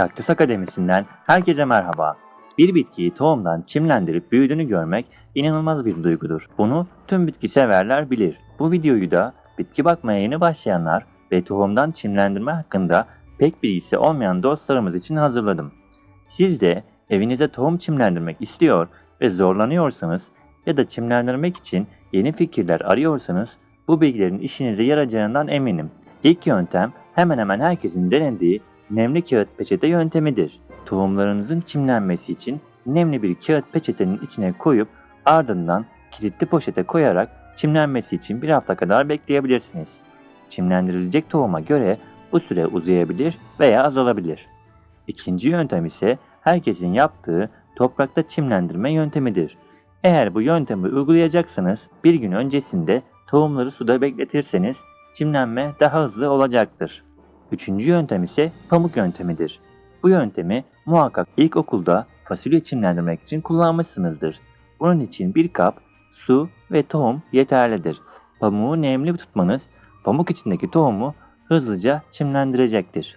Kaktüs Akademisi'nden herkese merhaba. Bir bitkiyi tohumdan çimlendirip büyüdüğünü görmek inanılmaz bir duygudur. Bunu tüm bitki severler bilir. Bu videoyu da bitki bakmaya yeni başlayanlar ve tohumdan çimlendirme hakkında pek bilgisi olmayan dostlarımız için hazırladım. Siz de evinize tohum çimlendirmek istiyor ve zorlanıyorsanız ya da çimlendirmek için yeni fikirler arıyorsanız bu bilgilerin işinize yarayacağından eminim. İlk yöntem hemen hemen herkesin denediği nemli kağıt peçete yöntemidir. Tohumlarınızın çimlenmesi için nemli bir kağıt peçetenin içine koyup ardından kilitli poşete koyarak çimlenmesi için bir hafta kadar bekleyebilirsiniz. Çimlendirilecek tohuma göre bu süre uzayabilir veya azalabilir. İkinci yöntem ise herkesin yaptığı toprakta çimlendirme yöntemidir. Eğer bu yöntemi uygulayacaksanız bir gün öncesinde tohumları suda bekletirseniz çimlenme daha hızlı olacaktır. Üçüncü yöntem ise pamuk yöntemidir. Bu yöntemi muhakkak ilkokulda fasulye çimlendirmek için kullanmışsınızdır. Bunun için bir kap su ve tohum yeterlidir. Pamuğu nemli tutmanız pamuk içindeki tohumu hızlıca çimlendirecektir.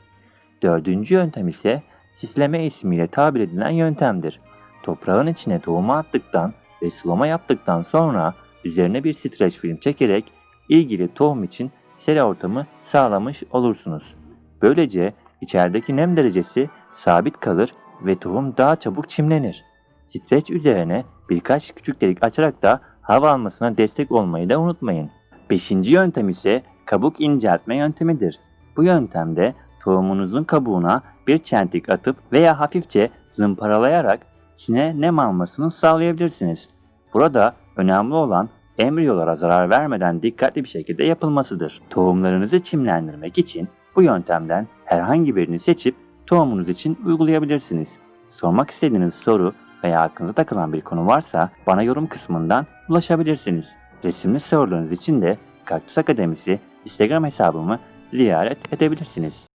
Dördüncü yöntem ise sisleme ismiyle tabir edilen yöntemdir. Toprağın içine tohumu attıktan ve sulama yaptıktan sonra üzerine bir streç film çekerek ilgili tohum için sera ortamı sağlamış olursunuz. Böylece içerideki nem derecesi sabit kalır ve tohum daha çabuk çimlenir. Streç üzerine birkaç küçük delik açarak da hava almasına destek olmayı da unutmayın. Beşinci yöntem ise kabuk inceltme yöntemidir. Bu yöntemde tohumunuzun kabuğuna bir çentik atıp veya hafifçe zımparalayarak içine nem almasını sağlayabilirsiniz. Burada önemli olan embriyolara zarar vermeden dikkatli bir şekilde yapılmasıdır. Tohumlarınızı çimlendirmek için bu yöntemden herhangi birini seçip tohumunuz için uygulayabilirsiniz. Sormak istediğiniz soru veya aklınıza takılan bir konu varsa bana yorum kısmından ulaşabilirsiniz. Resimli sorularınız için de Kaktüs Akademisi Instagram hesabımı ziyaret edebilirsiniz.